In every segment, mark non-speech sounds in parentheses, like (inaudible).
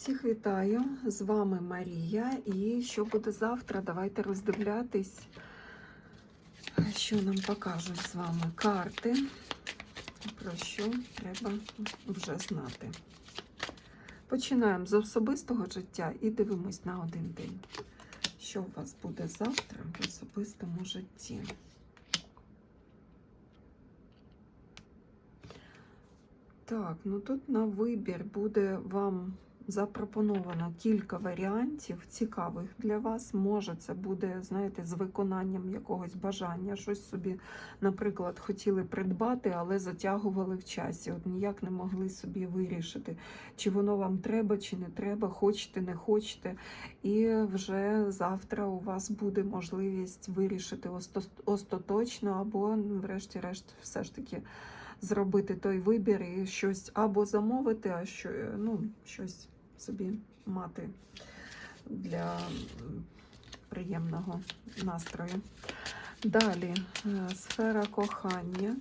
Всіх вітаю! З вами Марія. І що буде завтра? Давайте роздивлятись, що нам покажуть з вами карти, про що треба вже знати. Починаємо з особистого життя і дивимось на один день. Що у вас буде завтра в особистому житті? Так, ну тут на вибір буде вам запропоновано кілька варіантів цікавих для вас. Може, це буде, знаєте, з виконанням якогось бажання. Щось собі, наприклад, хотіли придбати, але затягували в часі. От ніяк не могли собі вирішити, чи воно вам треба, чи не треба, хочете, не хочете. І вже завтра у вас буде можливість вирішити остаточно, або, врешті-решт, все ж таки зробити той вибір і щось або замовити, а що, ну, щось собі мати для приємного настрою. Далі е, сфера кохання.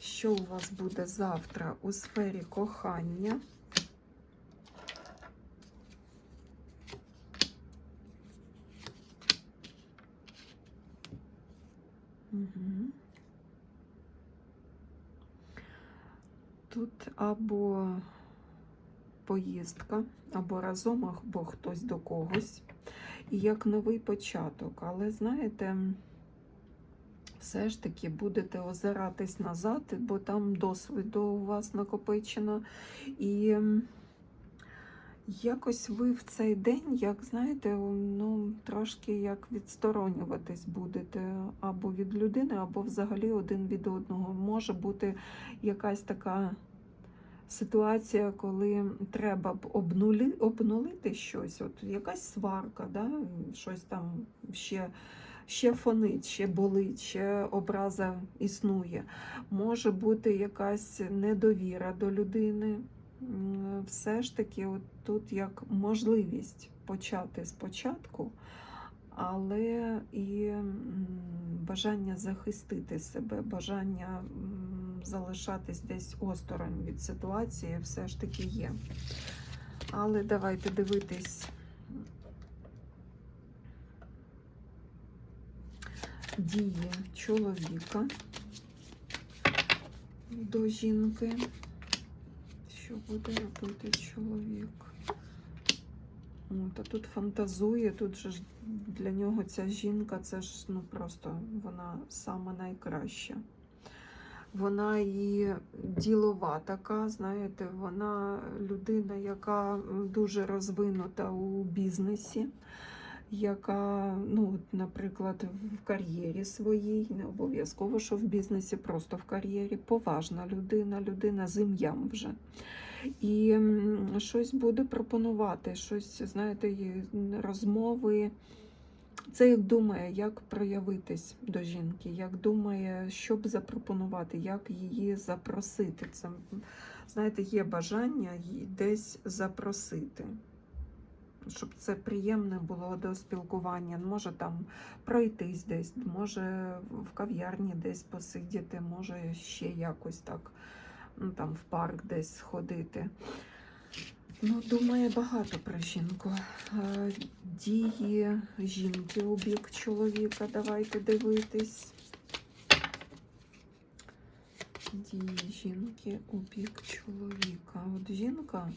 Що у вас буде завтра у сфері кохання? Угу. Тут або поїздка, або разом, або хтось до когось. І як новий початок. Але знаєте, все ж таки будете озиратись назад, бо там досвіду у вас накопичено. І якось ви в цей день, як знаєте, ну, трошки як відсторонюватись будете або від людини, або взагалі один від одного. Може бути якась така ситуація, коли треба б обнули, обнулити щось, от якась сварка, да? щось там ще, ще фонить, ще болить, ще образа існує. Може бути якась недовіра до людини. Все ж таки, от тут як можливість почати спочатку, але і бажання захистити себе, бажання залишатись десь осторонь від ситуації все ж таки є. Але давайте дивитись. Дії чоловіка до жінки. Що буде робити чоловік? От, а тут фантазує, тут же ж для нього ця жінка, це ж ну просто вона сама найкраща. Вона і ділова така, знаєте, вона людина, яка дуже розвинута у бізнесі, яка, ну, наприклад, в кар'єрі своїй, не обов'язково, що в бізнесі, просто в кар'єрі, поважна людина, людина з ім'ям вже. І щось буде пропонувати, щось, знаєте, розмови. Це як думає, як проявитись до жінки, як думає, що б запропонувати, як її запросити. Це, знаєте, є бажання її десь запросити, щоб це приємне було до спілкування. Може там пройтись десь, може в кав'ярні десь посидіти, може ще якось так, ну там в парк десь сходити. Ну, думає багато про жінку. Дії жінки у бік чоловіка. Давайте дивитись. Дії жінки у бік чоловіка. От жінка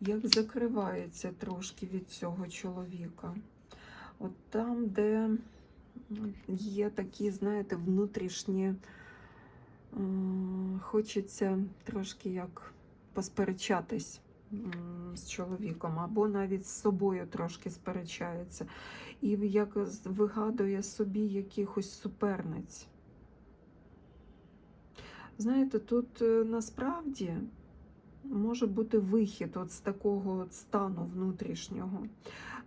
як закривається трошки від цього чоловіка. От там, де є такі, знаєте, внутрішні, е, хочеться трошки як посперечатись з чоловіком, або навіть з собою трошки сперечається, і як вигадує собі якихось суперниць. Знаєте, тут е, насправді може бути вихід от з такого от стану внутрішнього.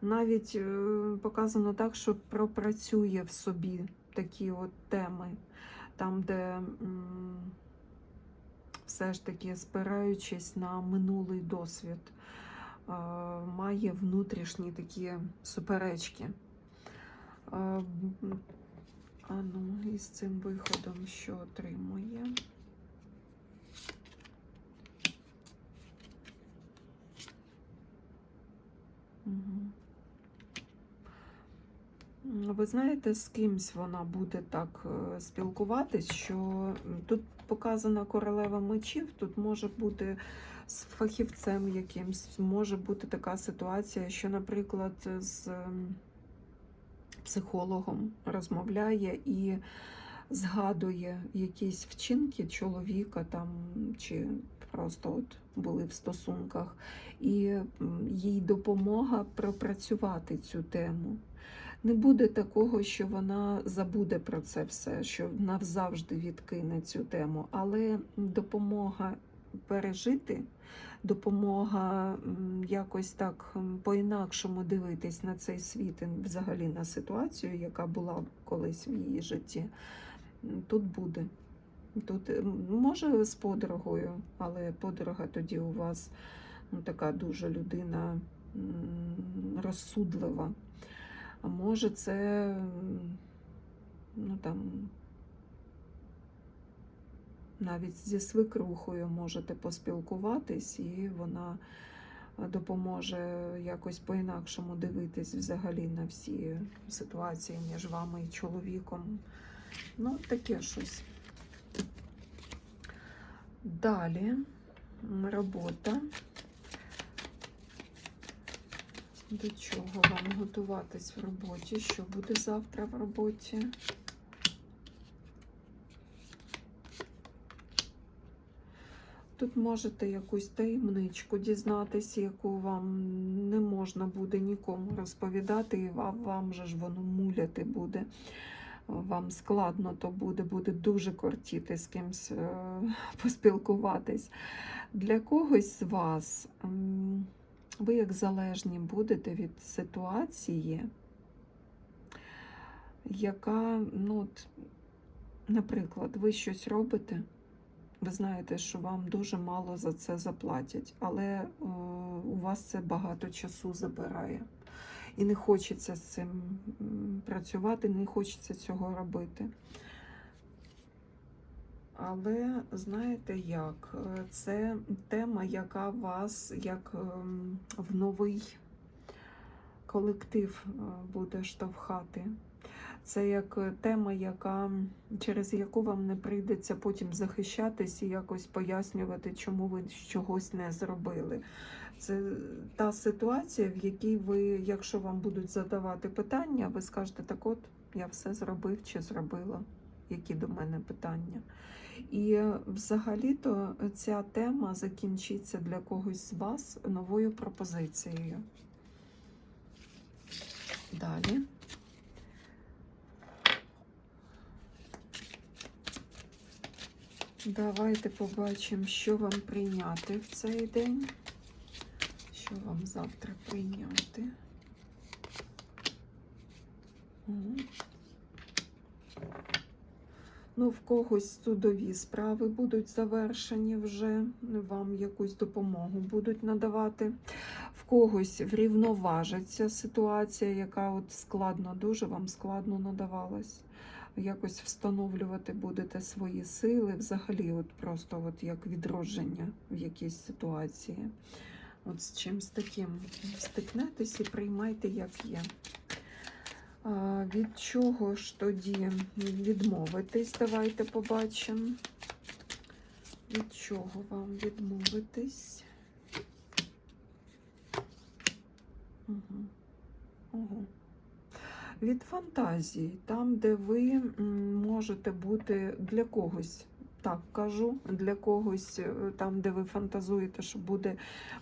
Навіть е, показано так, що пропрацює в собі такі от теми, там, де все ж таки спираючись на минулий досвід, е, має внутрішні такі суперечки. Е, а ну, і з цим виходом, що отримує. Угу. Ви знаєте, з кимсь вона буде так е, спілкуватись, що тут показана королева мечів, тут може бути з фахівцем якимсь, може бути така ситуація, що, наприклад, з психологом розмовляє і згадує якісь вчинки чоловіка там чи просто от були в стосунках, і їй допомога пропрацювати цю тему. Не буде такого, що вона забуде про це все, що навзавжди відкине цю тему, але допомога пережити, допомога якось так по-інакшому дивитись на цей світ і взагалі на ситуацію, яка була колись в її житті, тут буде. Тут може з подругою, але подруга тоді у вас ну, така дуже людина розсудлива. А може, це ну там навіть зі свекрухою можете поспілкуватись, і вона допоможе якось по-інакшому дивитись взагалі на всі ситуації між вами і чоловіком. Ну, таке щось. Далі робота. До чого вам готуватись в роботі? Що буде завтра в роботі? Тут можете якусь таємничку дізнатися, яку вам не можна буде нікому розповідати, і вам, вам же ж воно муляти буде. Вам складно то буде, буде дуже кортіти з кимсь е, (laughs) поспілкуватись. Для когось з вас ви як залежні будете від ситуації, яка, ну, от, наприклад, ви щось робите, ви знаєте, що вам дуже мало за це заплатять, але е, у вас це багато часу забирає. І не хочеться з цим працювати, не хочеться цього робити. Але знаєте як? Е, Це тема, яка вас як ем, в новий колектив е, буде штовхати. Це як е, тема, яка, через яку вам не прийдеться потім захищатись і якось пояснювати, чому ви чогось не зробили. Це та ситуація, в якій ви, якщо вам будуть задавати питання, ви скажете, так от я все зробив чи зробила, які до мене питання. І взагалі-то ця тема закінчиться для когось з вас новою пропозицією. Далі. Давайте побачимо, що вам прийняти в цей день. Що вам завтра прийняти? Мгм. Ну, в когось судові справи будуть завершені вже, вам якусь допомогу будуть надавати. В когось врівноважиться ситуація, яка от складно, дуже вам складно надавалась. Якось встановлювати будете свої сили, взагалі, от просто от як відродження в якійсь ситуації. От з чимось таким стикнетесь і приймайте, як є. Від чого ж тоді відмовитись? Давайте побачимо. Від чого вам відмовитись? Угу. Угу. Від фантазії, там, де ви можете бути для когось, так кажу, для когось, е, там, де ви фантазуєте, що буде,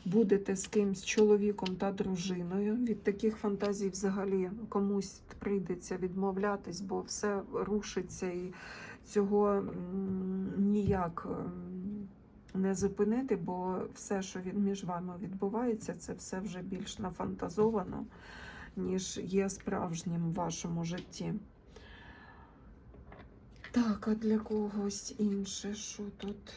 будете з кимсь чоловіком та дружиною. Від таких фантазій взагалі комусь прийдеться відмовлятись, бо все рушиться і цього ніяк не зупинити, бо все, що між вами відбувається, це все вже більш нафантазовано, ніж є справжнім в вашому житті. Так, а для когось інше, що тут?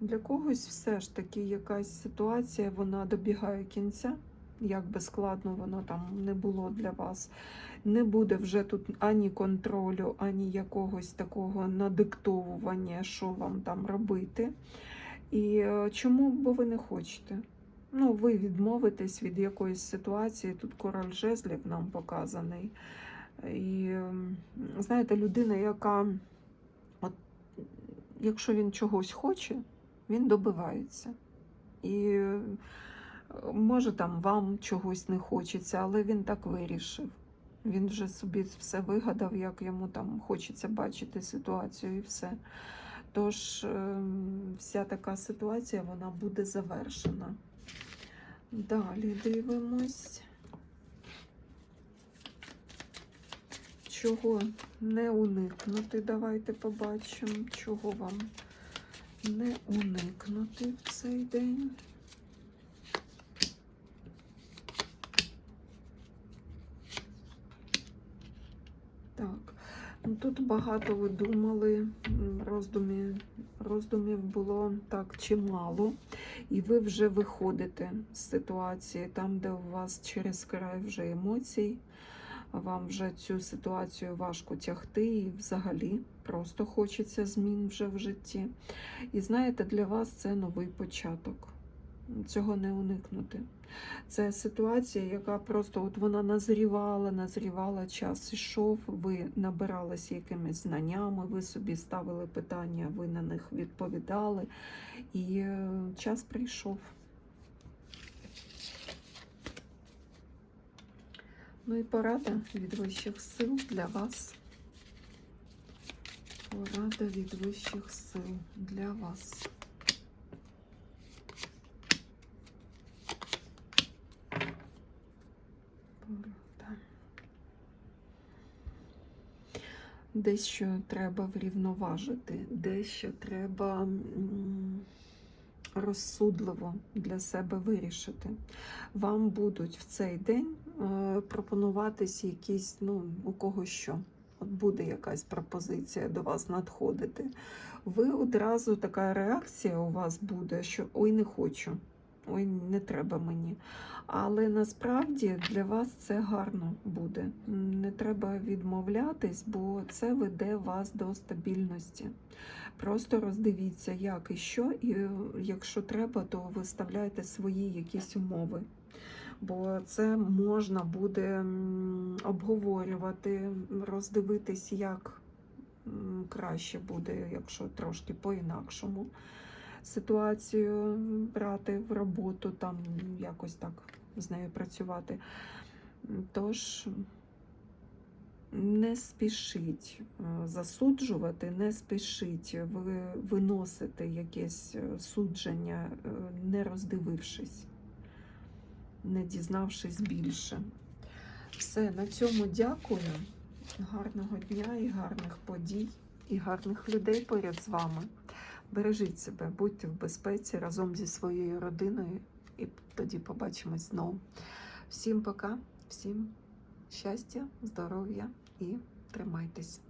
Для когось все ж таки якась ситуація, вона добігає кінця. Як би складно воно там не було для вас. Не буде вже тут ані контролю, ані якогось такого надиктовування, що вам там робити. І е, чому? Бо ви не хочете. Ну, ви відмовитесь від якоїсь ситуації. Тут король жезлів нам показаний. І знаєте, людина, яка, от, якщо він чогось хоче, він добивається. І може там вам чогось не хочеться, але він так вирішив. Він вже собі все вигадав, як йому там хочеться бачити ситуацію і все. Тож ем, вся така ситуація вона буде завершена. Далі дивимось. Чого не уникнути? Давайте побачимо, чого вам не уникнути в цей день. Так, тут багато ви думали, роздумів, роздумів було так чимало, і ви вже виходите з ситуації там, де у вас через край вже емоцій, вам вже цю ситуацію важко тягти, і взагалі просто хочеться змін вже в житті. І знаєте, для вас це новий початок. Цього не уникнути. Це ситуація, яка просто от вона назрівала, назрівала, час ішов, ви набиралися якимись знаннями, ви собі ставили питання, ви на них відповідали, і е, час прийшов. Ну і порада від вищих сил для вас. Порада від вищих сил для вас. Порада. Дещо треба врівноважити, дещо треба розсудливо для себе вирішити. Вам будуть в цей день е, пропонуватись якісь, ну, у кого що. От буде якась пропозиція до вас надходити. Ви одразу така реакція у вас буде, що ой, не хочу, ой, не треба мені. Але насправді для вас це гарно буде. Не треба відмовлятись, бо це веде вас до стабільності. Просто роздивіться, як і що, і е, якщо треба, то виставляйте свої якісь умови. Бо це можна буде обговорювати, роздивитись, як краще буде, якщо трошки по-інакшому ситуацію брати в роботу, там якось так з нею працювати. Тож не спішіть е, засуджувати, не спішіть виносити якесь е, судження, е, не роздивившись, не дізнавшись більше. Все, на цьому дякую. Гарного дня і гарних подій, і гарних людей поряд з вами. Бережіть себе, будьте в безпеці разом зі своєю родиною, і тоді побачимось знову. Всім пока, всім щастя, здоров'я і тримайтесь.